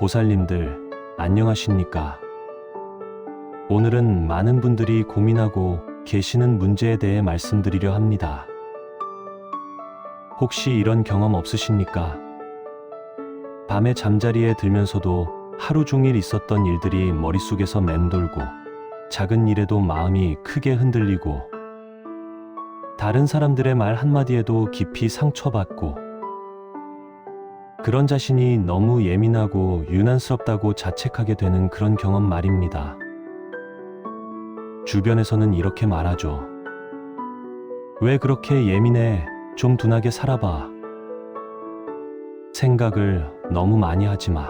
보살님들, 안녕하십니까? 오늘은 많은 분들이 고민하고 계시는 문제에 대해 말씀드리려 합니다. 혹시 이런 경험 없으십니까? 밤에 잠자리에 들면서도 하루 종일 있었던 일들이 머릿속에서 맴돌고 작은 일에도 마음이 크게 흔들리고 다른 사람들의 말 한마디에도 깊이 상처받고 그런 자신이 너무 예민하고 유난스럽다고 자책하게 되는 그런 경험 말입니다. 주변에서는 이렇게 말하죠. 왜 그렇게 예민해? 좀 둔하게 살아봐. 생각을 너무 많이 하지 마.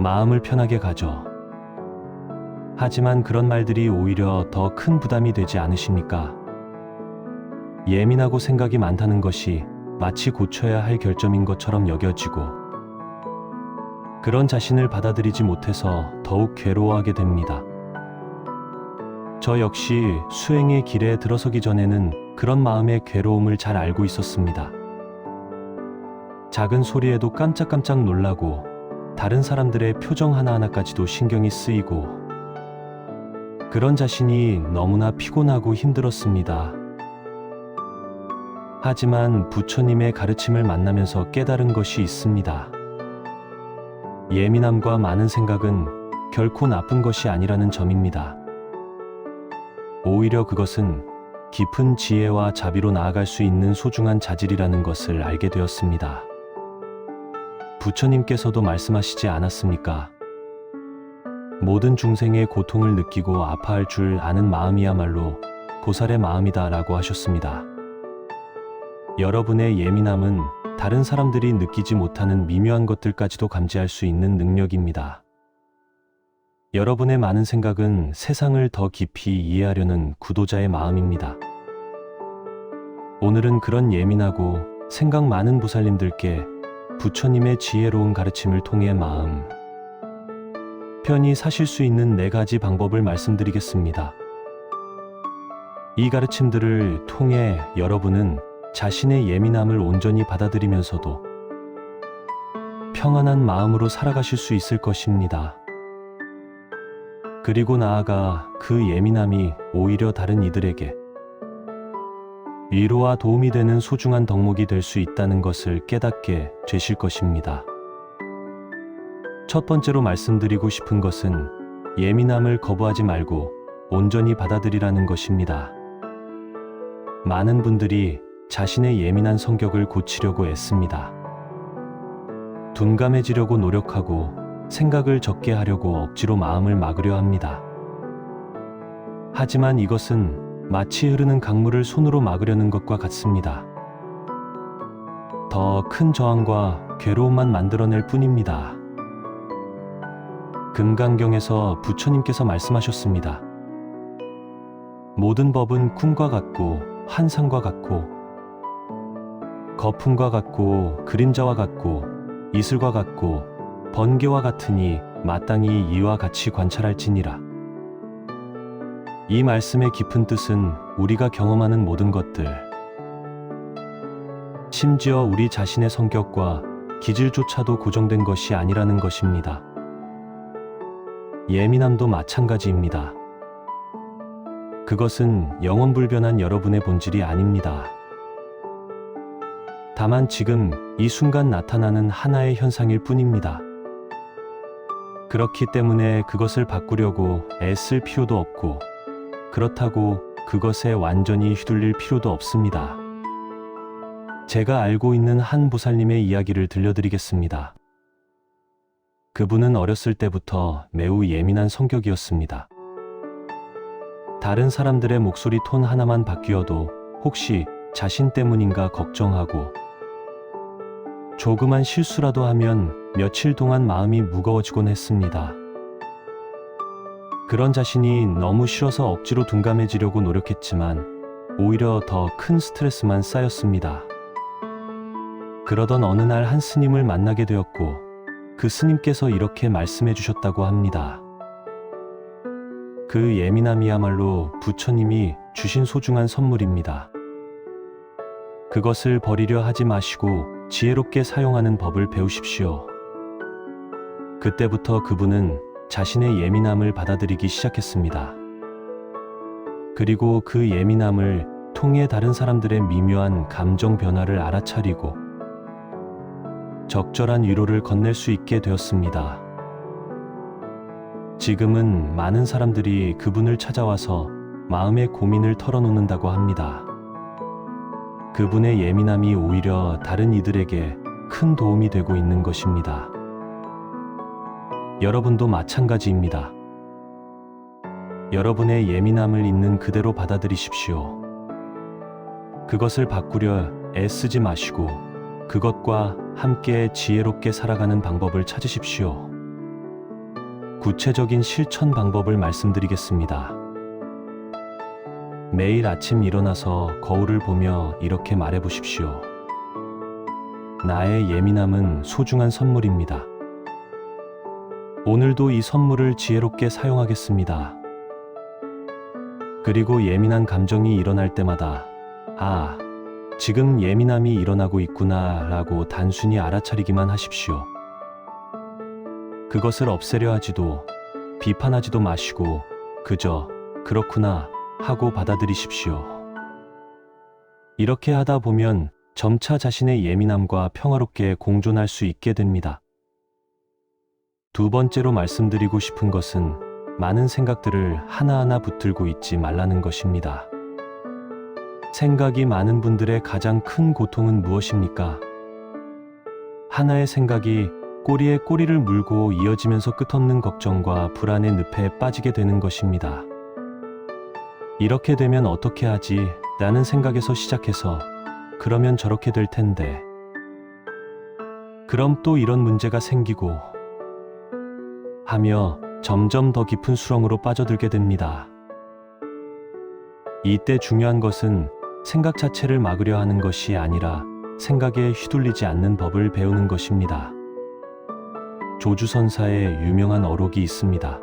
마음을 편하게 가져. 하지만 그런 말들이 오히려 더 큰 부담이 되지 않으십니까? 예민하고 생각이 많다는 것이 마치 고쳐야 할 결점인 것처럼 여겨지고 그런 자신을 받아들이지 못해서 더욱 괴로워하게 됩니다. 저 역시 수행의 길에 들어서기 전에는 그런 마음의 괴로움을 잘 알고 있었습니다. 작은 소리에도 깜짝깜짝 놀라고 다른 사람들의 표정 하나하나까지도 신경이 쓰이고 그런 자신이 너무나 피곤하고 힘들었습니다. 하지만 부처님의 가르침을 만나면서 깨달은 것이 있습니다. 예민함과 많은 생각은 결코 나쁜 것이 아니라는 점입니다. 오히려 그것은 깊은 지혜와 자비로 나아갈 수 있는 소중한 자질이라는 것을 알게 되었습니다. 부처님께서도 말씀하시지 않았습니까? 모든 중생의 고통을 느끼고 아파할 줄 아는 마음이야말로 보살의 마음이다 라고 하셨습니다. 여러분의 예민함은 다른 사람들이 느끼지 못하는 미묘한 것들까지도 감지할 수 있는 능력입니다. 여러분의 많은 생각은 세상을 더 깊이 이해하려는 구도자의 마음입니다. 오늘은 그런 예민하고 생각 많은 보살님들께 부처님의 지혜로운 가르침을 통해 마음, 편히 사실 수 있는 네 가지 방법을 말씀드리겠습니다. 이 가르침들을 통해 여러분은 자신의 예민함을 온전히 받아들이면서도 평안한 마음으로 살아가실 수 있을 것입니다. 그리고 나아가 그 예민함이 오히려 다른 이들에게 위로와 도움이 되는 소중한 덕목이 될 수 있다는 것을 깨닫게 되실 것입니다. 첫 번째로 말씀드리고 싶은 것은 예민함을 거부하지 말고 온전히 받아들이라는 것입니다. 많은 분들이 자신의 예민한 성격을 고치려고 애씁니다. 둔감해지려고 노력하고 생각을 적게 하려고 억지로 마음을 막으려 합니다. 하지만 이것은 마치 흐르는 강물을 손으로 막으려는 것과 같습니다. 더 큰 저항과 괴로움만 만들어낼 뿐입니다. 금강경에서 부처님께서 말씀하셨습니다. 모든 법은 꿈과 같고 환상과 같고 거품과 같고 그림자와 같고 이슬과 같고 번개와 같으니 마땅히 이와 같이 관찰할지니라. 이 말씀의 깊은 뜻은 우리가 경험하는 모든 것들, 심지어 우리 자신의 성격과 기질조차도 고정된 것이 아니라는 것입니다. 예민함도 마찬가지입니다. 그것은 영원불변한 여러분의 본질이 아닙니다. 다만 지금 이 순간 나타나는 하나의 현상일 뿐입니다. 그렇기 때문에 그것을 바꾸려고 애쓸 필요도 없고, 그렇다고 그것에 완전히 휘둘릴 필요도 없습니다. 제가 알고 있는 한 보살님의 이야기를 들려드리겠습니다. 그분은 어렸을 때부터 매우 예민한 성격이었습니다. 다른 사람들의 목소리 톤 하나만 바뀌어도 혹시 자신 때문인가 걱정하고 조그만 실수라도 하면 며칠 동안 마음이 무거워지곤 했습니다. 그런 자신이 너무 싫어서 억지로 둔감해지려고 노력했지만 오히려 더 큰 스트레스만 쌓였습니다. 그러던 어느 날 한 스님을 만나게 되었고 그 스님께서 이렇게 말씀해 주셨다고 합니다. 그 예민함이야말로 부처님이 주신 소중한 선물입니다. 그것을 버리려 하지 마시고 지혜롭게 사용하는 법을 배우십시오. 그때부터 그분은 자신의 예민함을 받아들이기 시작했습니다. 그리고 그 예민함을 통해 다른 사람들의 미묘한 감정 변화를 알아차리고 적절한 위로를 건넬 수 있게 되었습니다. 지금은 많은 사람들이 그분을 찾아와서 마음의 고민을 털어놓는다고 합니다. 그분의 예민함이 오히려 다른 이들에게 큰 도움이 되고 있는 것입니다. 여러분도 마찬가지입니다. 여러분의 예민함을 있는 그대로 받아들이십시오. 그것을 바꾸려 애쓰지 마시고 그것과 함께 지혜롭게 살아가는 방법을 찾으십시오. 구체적인 실천 방법을 말씀드리겠습니다. 매일 아침 일어나서 거울을 보며 이렇게 말해 보십시오. 나의 예민함은 소중한 선물입니다. 오늘도 이 선물을 지혜롭게 사용하겠습니다. 그리고 예민한 감정이 일어날 때마다, 아, 지금 예민함이 일어나고 있구나 라고 단순히 알아차리기만 하십시오. 그것을 없애려 하지도, 비판하지도 마시고, 그저, 그렇구나 하고 받아들이십시오. 이렇게 하다 보면 점차 자신의 예민함과 평화롭게 공존할 수 있게 됩니다. 두 번째로 말씀드리고 싶은 것은 많은 생각들을 하나하나 붙들고 있지 말라는 것입니다. 생각이 많은 분들의 가장 큰 고통은 무엇입니까? 하나의 생각이 꼬리에 꼬리를 물고 이어지면서 끝없는 걱정과 불안의 늪에 빠지게 되는 것입니다. 이렇게 되면 어떻게 하지? 라는 생각에서 시작해서 그러면 저렇게 될 텐데. 그럼 또 이런 문제가 생기고 하며 점점 더 깊은 수렁으로 빠져들게 됩니다. 이때 중요한 것은 생각 자체를 막으려 하는 것이 아니라 생각에 휘둘리지 않는 법을 배우는 것입니다. 조주선사의 유명한 어록이 있습니다.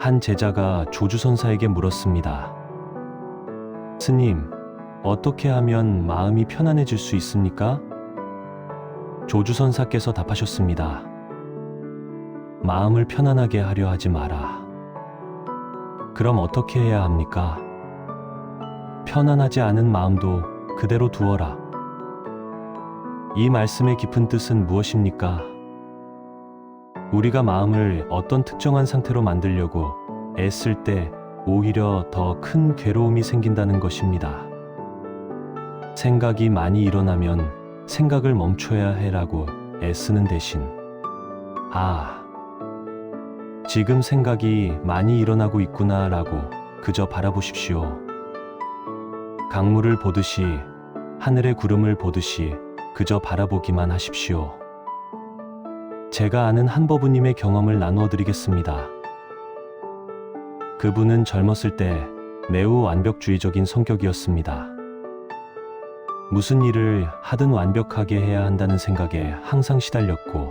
한 제자가 조주선사에게 물었습니다. 스님, 어떻게 하면 마음이 편안해질 수 있습니까? 조주선사께서 답하셨습니다. 마음을 편안하게 하려 하지 마라. 그럼 어떻게 해야 합니까? 편안하지 않은 마음도 그대로 두어라. 이 말씀의 깊은 뜻은 무엇입니까? 우리가 마음을 어떤 특정한 상태로 만들려고 애쓸 때 오히려 더 큰 괴로움이 생긴다는 것입니다. 생각이 많이 일어나면 생각을 멈춰야 해라고 애쓰는 대신, 아, 지금 생각이 많이 일어나고 있구나 라고 그저 바라보십시오. 강물을 보듯이, 하늘의 구름을 보듯이 그저 바라보기만 하십시오. 제가 아는 한버부님의 경험을 나누어 드리겠습니다. 그분은 젊었을 때 매우 완벽주의적인 성격이었습니다. 무슨 일을 하든 완벽하게 해야 한다는 생각에 항상 시달렸고,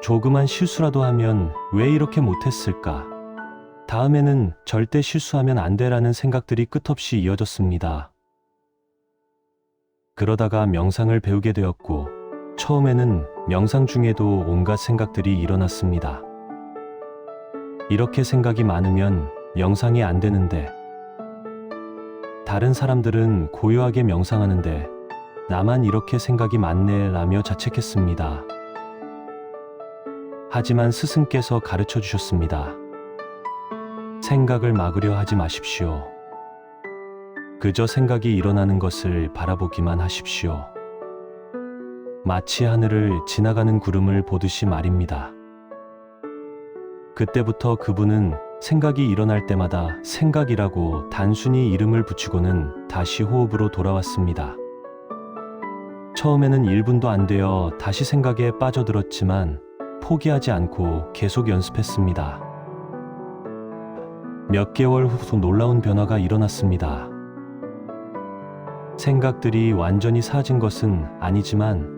조그만 실수라도 하면 왜 이렇게 못했을까? 다음에는 절대 실수하면 안 되라는 생각들이 끝없이 이어졌습니다. 그러다가 명상을 배우게 되었고, 처음에는 명상 중에도 온갖 생각들이 일어났습니다. 이렇게 생각이 많으면 명상이 안 되는데, 다른 사람들은 고요하게 명상하는데, 나만 이렇게 생각이 많네 라며 자책했습니다. 하지만 스승께서 가르쳐 주셨습니다. 생각을 막으려 하지 마십시오. 그저 생각이 일어나는 것을 바라보기만 하십시오. 마치 하늘을 지나가는 구름을 보듯이 말입니다. 그때부터 그분은 생각이 일어날 때마다 생각이라고 단순히 이름을 붙이고는 다시 호흡으로 돌아왔습니다. 처음에는 1분도 안 되어 다시 생각에 빠져들었지만 포기하지 않고 계속 연습했습니다. 몇 개월 후 놀라운 변화가 일어났습니다. 생각들이 완전히 사라진 것은 아니지만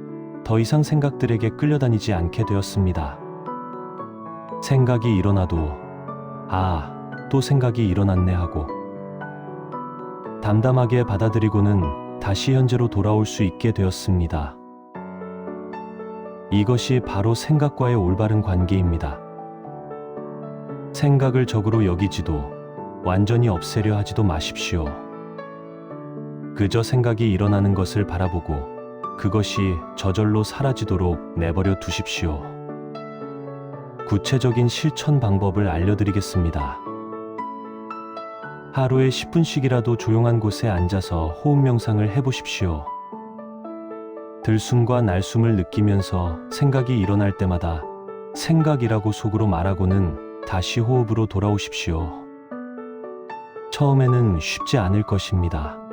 더 이상 생각들에게 끌려다니지 않게 되었습니다. 생각이 일어나도, 아, 또 생각이 일어났네 하고, 담담하게 받아들이고는 다시 현재로 돌아올 수 있게 되었습니다. 이것이 바로 생각과의 올바른 관계입니다. 생각을 적으로 여기지도 완전히 없애려 하지도 마십시오. 그저 생각이 일어나는 것을 바라보고 그것이 저절로 사라지도록 내버려 두십시오. 구체적인 실천 방법을 알려드리겠습니다. 하루에 10분씩이라도 조용한 곳에 앉아서 호흡 명상을 해보십시오. 들숨과 날숨을 느끼면서 생각이 일어날 때마다 생각이라고 속으로 말하고는 다시 호흡으로 돌아오십시오. 처음에는 쉽지 않을 것입니다.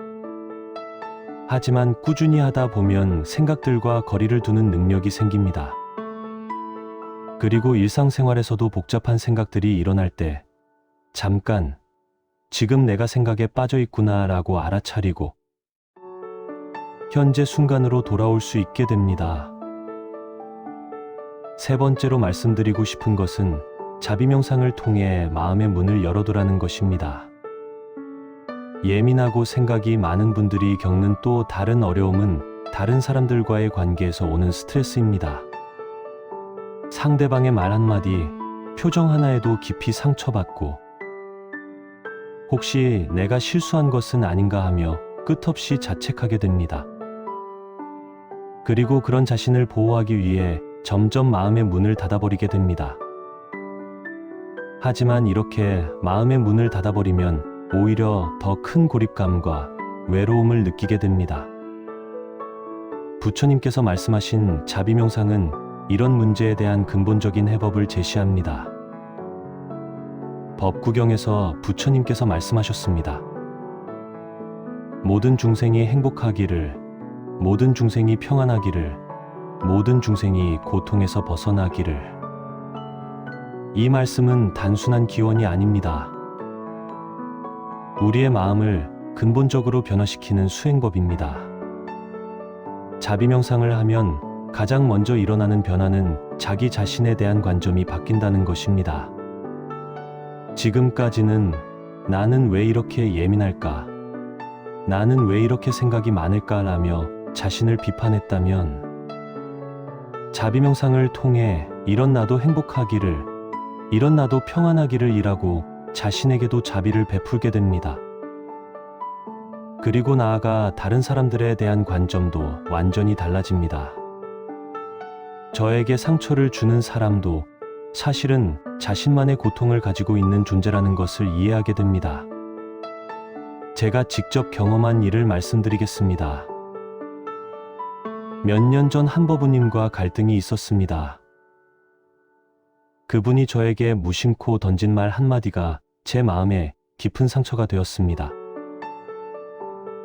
하지만 꾸준히 하다 보면 생각들과 거리를 두는 능력이 생깁니다. 그리고 일상생활에서도 복잡한 생각들이 일어날 때 잠깐 지금 내가 생각에 빠져 있구나 라고 알아차리고 현재 순간으로 돌아올 수 있게 됩니다. 세 번째로 말씀드리고 싶은 것은 자비명상을 통해 마음의 문을 열어두라는 것입니다. 예민하고 생각이 많은 분들이 겪는 또 다른 어려움은 다른 사람들과의 관계에서 오는 스트레스입니다. 상대방의 말 한마디, 표정 하나에도 깊이 상처받고 혹시 내가 실수한 것은 아닌가 하며 끝없이 자책하게 됩니다. 그리고 그런 자신을 보호하기 위해 점점 마음의 문을 닫아버리게 됩니다. 하지만 이렇게 마음의 문을 닫아버리면 오히려 더 큰 고립감과 외로움을 느끼게 됩니다. 부처님께서 말씀하신 자비명상은 이런 문제에 대한 근본적인 해법을 제시합니다. 법구경에서 부처님께서 말씀하셨습니다. 모든 중생이 행복하기를, 모든 중생이 평안하기를, 모든 중생이 고통에서 벗어나기를. 이 말씀은 단순한 기원이 아닙니다. 우리의 마음을 근본적으로 변화시키는 수행법입니다. 자비명상을 하면 가장 먼저 일어나는 변화는 자기 자신에 대한 관점이 바뀐다는 것입니다. 지금까지는 나는 왜 이렇게 예민할까? 나는 왜 이렇게 생각이 많을까? 라며 자신을 비판했다면 자비명상을 통해 이런 나도 행복하기를, 이런 나도 평안하기를 일하고 자신에게도 자비를 베풀게 됩니다. 그리고 나아가 다른 사람들에 대한 관점도 완전히 달라집니다. 저에게 상처를 주는 사람도 사실은 자신만의 고통을 가지고 있는 존재라는 것을 이해하게 됩니다. 제가 직접 경험한 일을 말씀드리겠습니다. 몇 년 전 한버부님과 갈등이 있었습니다. 그분이 저에게 무심코 던진 말 한마디가 제 마음에 깊은 상처가 되었습니다.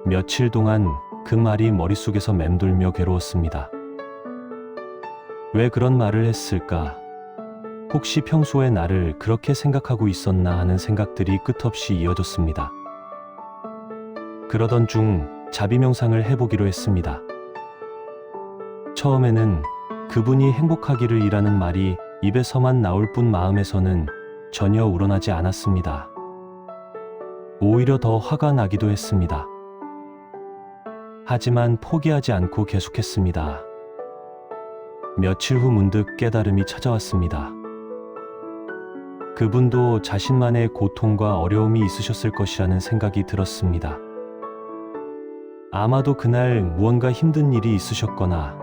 며칠 동안 그 말이 머릿속에서 맴돌며 괴로웠습니다. 왜 그런 말을 했을까? 혹시 평소에 나를 그렇게 생각하고 있었나 하는 생각들이 끝없이 이어졌습니다. 그러던 중 자비명상을 해보기로 했습니다. 처음에는 그분이 행복하기를 이라는 말이 입에서만 나올 뿐 마음에서는 전혀 우러나지 않았습니다. 오히려 더 화가 나기도 했습니다. 하지만 포기하지 않고 계속했습니다. 며칠 후 문득 깨달음이 찾아왔습니다. 그분도 자신만의 고통과 어려움이 있으셨을 것이라는 생각이 들었습니다. 아마도 그날 무언가 힘든 일이 있으셨거나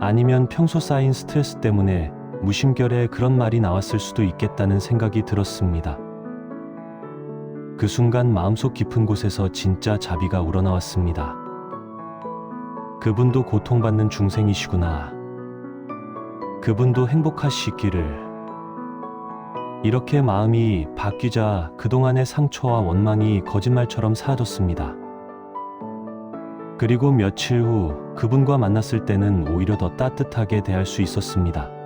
아니면 평소 쌓인 스트레스 때문에 무심결에 그런 말이 나왔을 수도 있겠다는 생각이 들었습니다. 그 순간 마음속 깊은 곳에서 진짜 자비가 우러나왔습니다. 그분도 고통받는 중생이시구나. 그분도 행복하시기를. 이렇게 마음이 바뀌자 그동안의 상처와 원망이 거짓말처럼 사라졌습니다. 그리고 며칠 후 그분과 만났을 때는 오히려 더 따뜻하게 대할 수 있었습니다.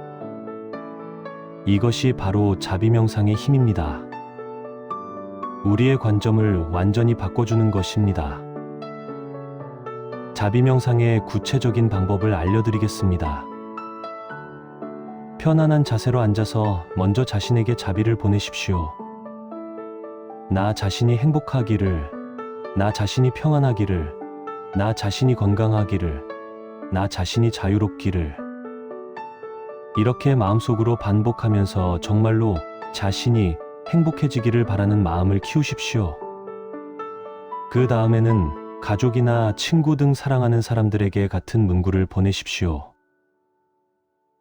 이것이 바로 자비명상의 힘입니다. 우리의 관점을 완전히 바꿔주는 것입니다. 자비명상의 구체적인 방법을 알려드리겠습니다. 편안한 자세로 앉아서 먼저 자신에게 자비를 보내십시오. 나 자신이 행복하기를, 나 자신이 평안하기를, 나 자신이 건강하기를, 나 자신이 자유롭기를. 이렇게 마음속으로 반복하면서 정말로 자신이 행복해지기를 바라는 마음을 키우십시오. 그 다음에는 가족이나 친구 등 사랑하는 사람들에게 같은 문구를 보내십시오.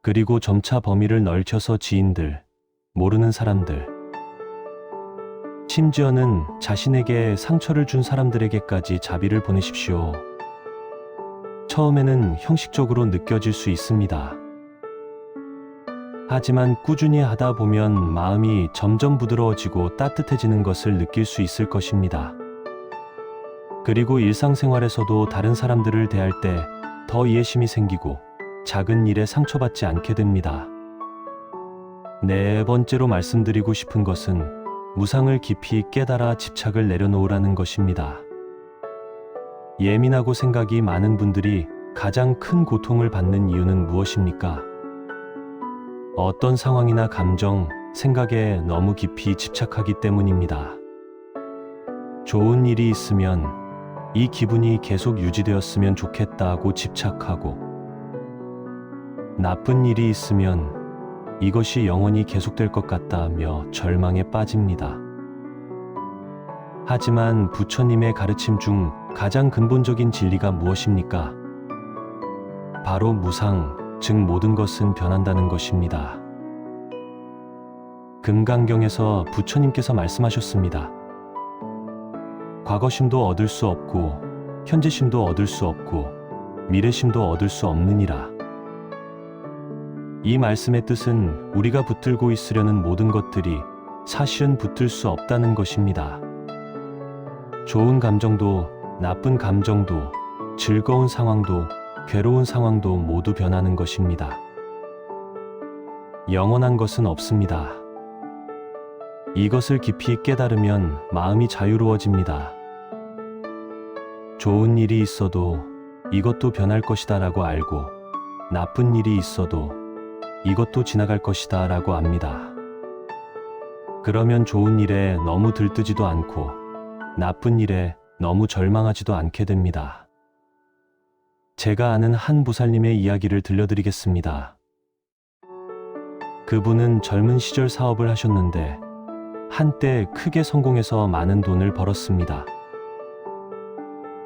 그리고 점차 범위를 넓혀서 지인들, 모르는 사람들, 심지어는 자신에게 상처를 준 사람들에게까지 자비를 보내십시오. 처음에는 형식적으로 느껴질 수 있습니다. 하지만 꾸준히 하다 보면 마음이 점점 부드러워지고 따뜻해지는 것을 느낄 수 있을 것입니다. 그리고 일상생활에서도 다른 사람들을 대할 때 더 이해심이 생기고 작은 일에 상처받지 않게 됩니다. 네 번째로 말씀드리고 싶은 것은 무상을 깊이 깨달아 집착을 내려놓으라는 것입니다. 예민하고 생각이 많은 분들이 가장 큰 고통을 받는 이유는 무엇입니까? 어떤 상황이나 감정, 생각에 너무 깊이 집착하기 때문입니다. 좋은 일이 있으면 이 기분이 계속 유지되었으면 좋겠다고 집착하고, 나쁜 일이 있으면 이것이 영원히 계속될 것 같다며 절망에 빠집니다. 하지만 부처님의 가르침 중 가장 근본적인 진리가 무엇입니까? 바로 무상, 즉 모든 것은 변한다는 것입니다. 금강경에서 부처님께서 말씀하셨습니다. 과거심도 얻을 수 없고, 현재심도 얻을 수 없고, 미래심도 얻을 수 없느니라. 이 말씀의 뜻은 우리가 붙들고 있으려는 모든 것들이 사실은 붙들 수 없다는 것입니다. 좋은 감정도, 나쁜 감정도, 즐거운 상황도, 괴로운 상황도 모두 변하는 것입니다. 영원한 것은 없습니다. 이것을 깊이 깨달으면 마음이 자유로워집니다. 좋은 일이 있어도 이것도 변할 것이다 라고 알고, 나쁜 일이 있어도 이것도 지나갈 것이다 라고 압니다. 그러면 좋은 일에 너무 들뜨지도 않고, 나쁜 일에 너무 절망하지도 않게 됩니다. 제가 아는 한 보살님의 이야기를 들려드리겠습니다. 그분은 젊은 시절 사업을 하셨는데, 한때 크게 성공해서 많은 돈을 벌었습니다.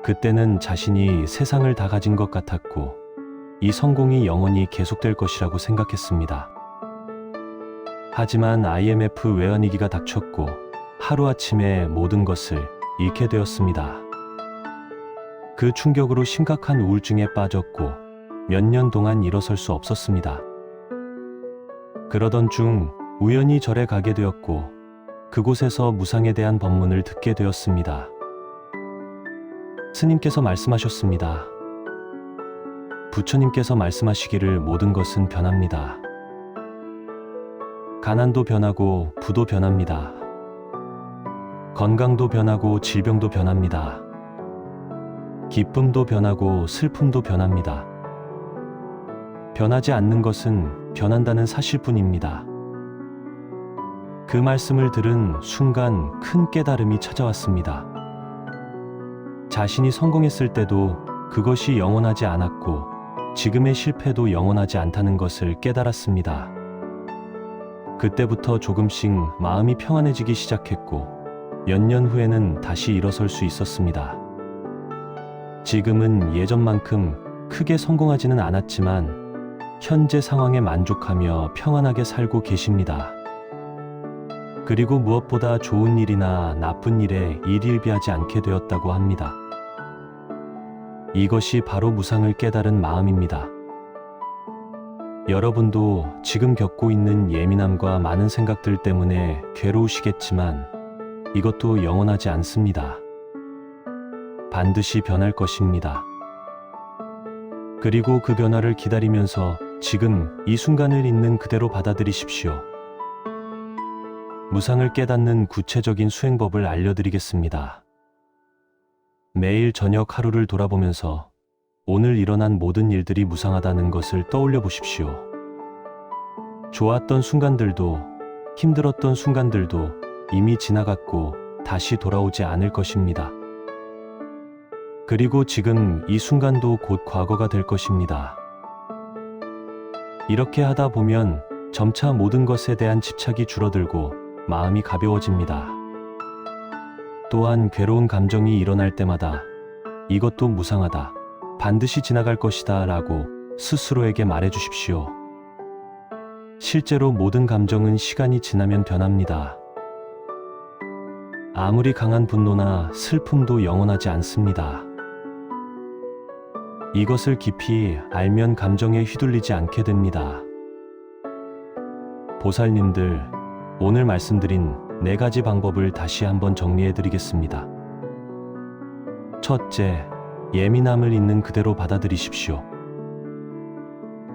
그때는 자신이 세상을 다 가진 것 같았고, 이 성공이 영원히 계속될 것이라고 생각했습니다. 하지만 IMF 외환위기가 닥쳤고, 하루아침에 모든 것을 잃게 되었습니다. 그 충격으로 심각한 우울증에 빠졌고, 몇 년 동안 일어설 수 없었습니다. 그러던 중 우연히 절에 가게 되었고, 그곳에서 무상에 대한 법문을 듣게 되었습니다. 스님께서 말씀하셨습니다. 부처님께서 말씀하시기를 모든 것은 변합니다. 가난도 변하고 부도 변합니다. 건강도 변하고 질병도 변합니다. 기쁨도 변하고 슬픔도 변합니다. 변하지 않는 것은 변한다는 사실뿐입니다. 그 말씀을 들은 순간 큰 깨달음이 찾아왔습니다. 자신이 성공했을 때도 그것이 영원하지 않았고 지금의 실패도 영원하지 않다는 것을 깨달았습니다. 그때부터 조금씩 마음이 평안해지기 시작했고 몇 년 후에는 다시 일어설 수 있었습니다. 지금은 예전만큼 크게 성공하지는 않았지만 현재 상황에 만족하며 평안하게 살고 계십니다. 그리고 무엇보다 좋은 일이나 나쁜 일에 일일비하지 않게 되었다고 합니다. 이것이 바로 무상을 깨달은 마음입니다. 여러분도 지금 겪고 있는 예민함과 많은 생각들 때문에 괴로우시겠지만 이것도 영원하지 않습니다. 반드시 변할 것입니다. 그리고 그 변화를 기다리면서 지금 이 순간을 있는 그대로 받아들이십시오. 무상을 깨닫는 구체적인 수행법을 알려드리겠습니다. 매일 저녁 하루를 돌아보면서 오늘 일어난 모든 일들이 무상하다는 것을 떠올려 보십시오. 좋았던 순간들도 힘들었던 순간들도 이미 지나갔고 다시 돌아오지 않을 것입니다. 그리고 지금 이 순간도 곧 과거가 될 것입니다. 이렇게 하다 보면 점차 모든 것에 대한 집착이 줄어들고 마음이 가벼워집니다. 또한 괴로운 감정이 일어날 때마다 이것도 무상하다. 반드시 지나갈 것이다. 라고 스스로에게 말해 주십시오. 실제로 모든 감정은 시간이 지나면 변합니다. 아무리 강한 분노나 슬픔도 영원하지 않습니다. 이것을 깊이 알면 감정에 휘둘리지 않게 됩니다. 보살님들, 오늘 말씀드린 네 가지 방법을 다시 한번 정리해 드리겠습니다. 첫째, 예민함을 있는 그대로 받아들이십시오.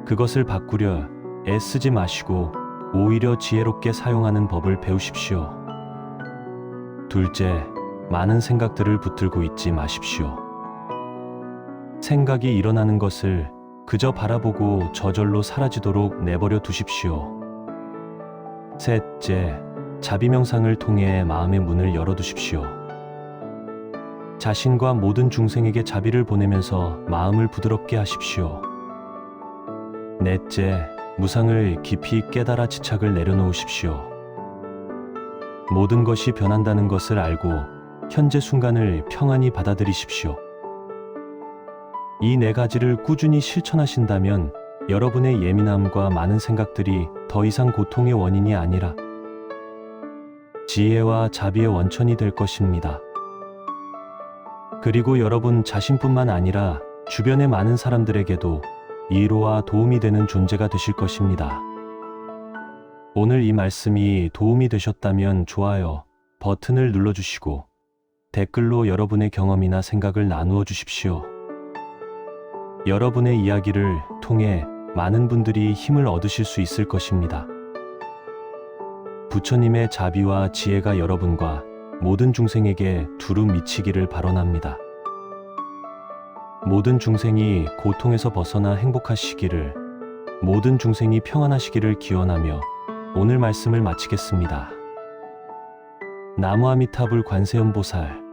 그것을 바꾸려 애쓰지 마시고 오히려 지혜롭게 사용하는 법을 배우십시오. 둘째, 많은 생각들을 붙들고 있지 마십시오. 생각이 일어나는 것을 그저 바라보고 저절로 사라지도록 내버려 두십시오. 셋째, 자비명상을 통해 마음의 문을 열어두십시오. 자신과 모든 중생에게 자비를 보내면서 마음을 부드럽게 하십시오. 넷째, 무상을 깊이 깨달아 지착을 내려놓으십시오. 모든 것이 변한다는 것을 알고 현재 순간을 평안히 받아들이십시오. 이 네 가지를 꾸준히 실천하신다면 여러분의 예민함과 많은 생각들이 더 이상 고통의 원인이 아니라 지혜와 자비의 원천이 될 것입니다. 그리고 여러분 자신뿐만 아니라 주변의 많은 사람들에게도 이로와 도움이 되는 존재가 되실 것입니다. 오늘 이 말씀이 도움이 되셨다면 좋아요 버튼을 눌러주시고 댓글로 여러분의 경험이나 생각을 나누어 주십시오. 여러분의 이야기를 통해 많은 분들이 힘을 얻으실 수 있을 것입니다. 부처님의 자비와 지혜가 여러분과 모든 중생에게 두루 미치기를 발언합니다. 모든 중생이 고통에서 벗어나 행복하시기를, 모든 중생이 평안하시기를 기원하며 오늘 말씀을 마치겠습니다. 나무아미타불 관세음보살